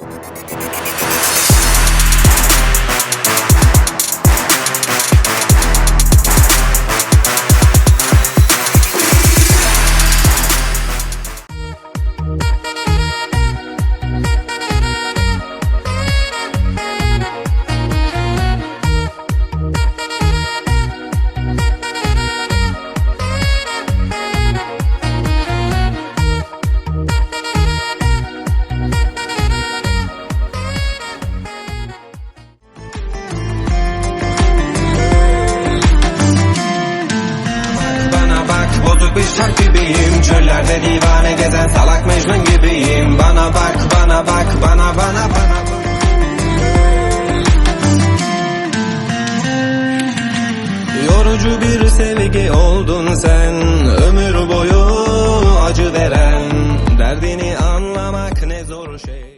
Bana Çöllerde divane gezen salak mecnun gibiyim. Bana bak bana bak bana bana bana Yorucu bir sevgi oldun sen. Ömür boyu acı veren. Derdini anlamak ne zor şey.